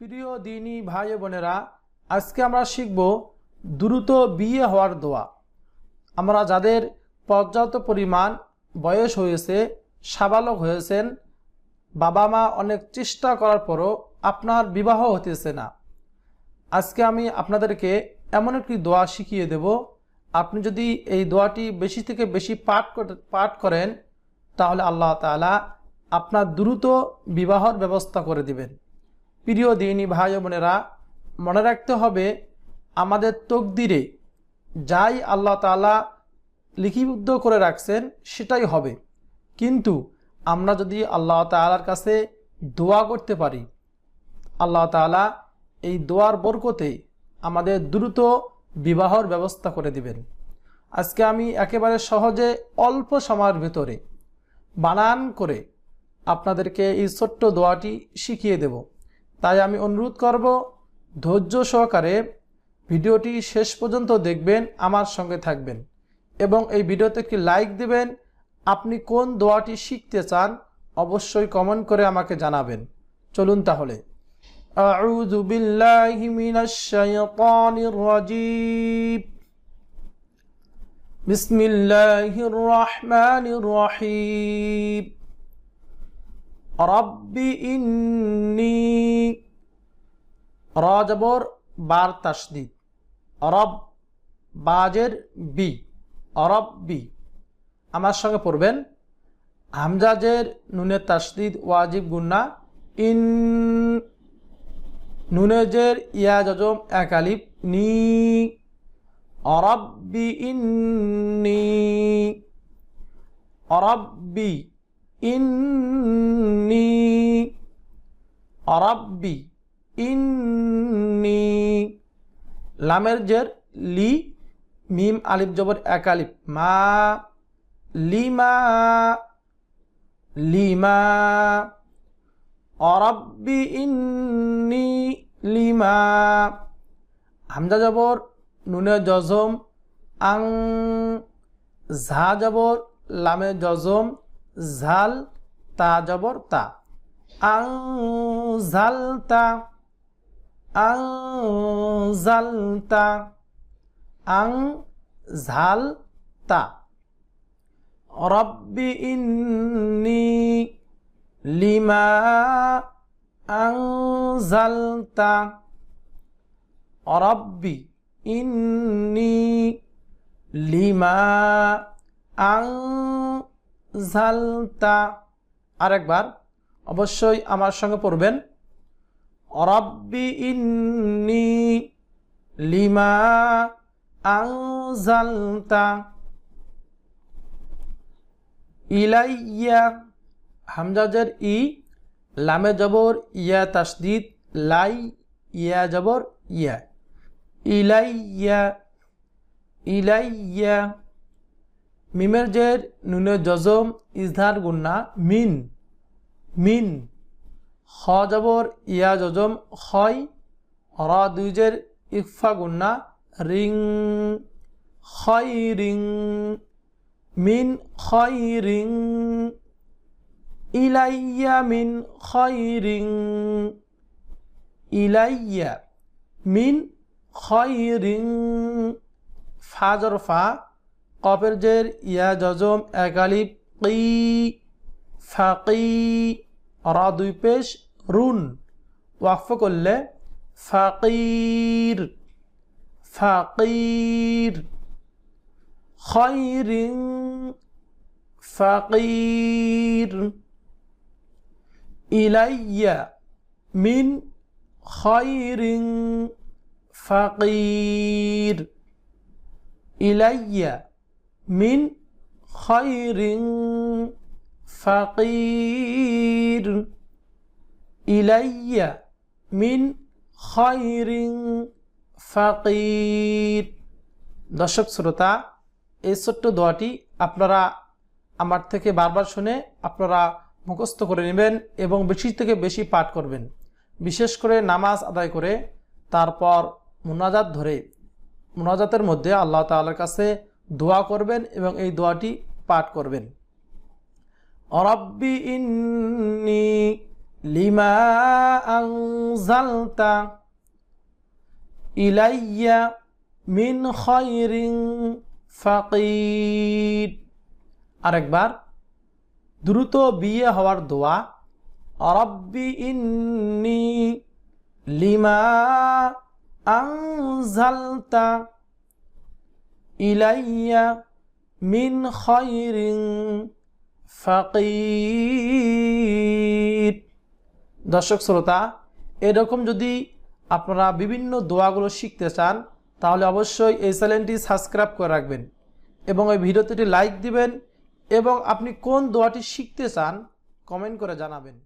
প্রিয় দিনী ভাই বোনেরা, আজকে আমরা শিখব দ্রুত বিয়ে হওয়ার দোয়া। আমরা যাদের পর্যাপ্ত পরিমাণ বয়স হয়েছে, সাবালক হয়েছেন বাবা মা অনেক চেষ্টা করার পরও আপনার বিবাহ হতেছে না। আজকে আমি আপনাদেরকে এমন একটি দোয়া শিখিয়ে দেব। আপনি যদি এই দোয়াটি বেশি থেকে বেশি পাঠ পাঠ করেন, তাহলে আল্লাহ তাআলা আপনার দ্রুত বিবাহর ব্যবস্থা করে দিবেন। প্রিয় দিনী ভাই বোনেরা, মনে রাখতে হবে, আমাদের তকদিরে যাই আল্লাহ তাআলা লিখিবদ্ধ করে রাখছেন, সেটাই হবে। কিন্তু আমরা যদি আল্লাহ তাআলার কাছে দোয়া করতে পারি, আল্লাহ তাআলা এই দোয়ার বরকতে আমাদের দ্রুত বিবাহর ব্যবস্থা করে দিবেন। আজকে আমি একেবারে সহজে অল্প সময়ের ভেতরে বানান করে আপনাদেরকে এই ছোট্ট দোয়াটি শিখিয়ে দেব। তাই আমি অনুরোধ করব ধৈর্য সহকারে ভিডিওটি শেষ পর্যন্ত দেখবেন আমার সঙ্গে থাকবেন এবং এই ভিডিওতে একটি লাইক দিবেন আপনি কোন দোয়াটি শিখতে চান অবশ্যই কমেন্ট করে আমাকে জানাবেন চলুন তাহলে أعوذ بالله من الشيطان الرجيم بسم الله الرحمن الرحيم রব্বি ইন্নি। রজবর বার তাসদিদ অরব বাজের, বি। অরব বি আমার সঙ্গে পড়বেন। হামজাজের নুনের তাসদিদ ওয়াজিব গুন্না ইন নুনেজের ইয়া, জজম, এক আলিফ, নি। অরব্বি ইন্নি। অরব্বি ইন্নি অরব্বি, ইন্নি লামের জের, লি, মিম, আলিফ, জবর, এক আলিফ, মা, লিমা লিমা। অরব্বি, ইন্নি লিমা হামজা জবর, নুনে জজম, আং, ঝা জবর, লামে জজম ঝাল তা জবর তা। আং ঝালতা আং ঝালতা আং ঝাল তা। রব্বি ইন্নি লিমা আনজালতা রব্বি ইন্নি লিমা আনজালতা আরেকবার। অবশ্যই আমার সঙ্গে পড়বেন। রব্বি ইন্নি লিমা আনজালতা ইলাইয়া। হামজাজের ই, লামে জবর ইয়া তাসদিদ, লাই ইয়া জবর ইয়া। ইলাইয়া ইলাইয়া। মিমের জের নুনে জজম ইজহার গুন্না মিন মিন খ জবর, ইয়া জজম খয় র দুইজের ইকফা গুন্না রিং খয় রিং, মিন খয়রিং ইলাইয়া, মিন খয়রিং ইলাইয়া, মিন খয়রিং ফাজর ফা কপের জের, ইয়া যজম এক আলিফ কি ফাকি, রা দুই পেশ, রুন। ওয়াকফ করলে ফাকির ফাকির। খৈরিং ফাকির। ইলাইয়া, মিন খৈরিং ফাকির। ইলাইয়া মিন খৈরিং ফকির। ইলাইয়া মিন খৈরিং ফকির। দর্শক শ্রোতা, এই ছোট্ট দোয়াটি আপনারা আমার থেকে বারবার শুনে আপনারা মুখস্থ করে নেবেন এবং বেশি থেকে বেশি পাঠ করবেন। বিশেষ করে নামাজ আদায় করে তারপর মোনাজাত ধরে, মোনাজাতের মধ্যে আল্লাহ তাল্লার কাছে দোয়া করবেন এবং এই দোয়াটি পাঠ করবেন। রব্বি ইন্নি লিমা আনজালতা ইলাইয়া মিন খয়রিন ফাকির আরেকবার, দ্রুত বিয়ে হওয়ার দোয়া রব্বি ইন্নি লিমা আনজালতা ইলাইয়া মিন দর্শক, শ্রোতা, এরকম যদি আপনারা বিভিন্ন দোয়াগুলো শিখতে চান, তাহলে অবশ্যই এই চ্যানেলটি সাবস্ক্রাইব করে রাখবেন এবং এই ভিডিওতে লাইক দিবেন এবং আপনি কোন দোয়াটি শিখতে চান, কমেন্ট করে জানাবেন।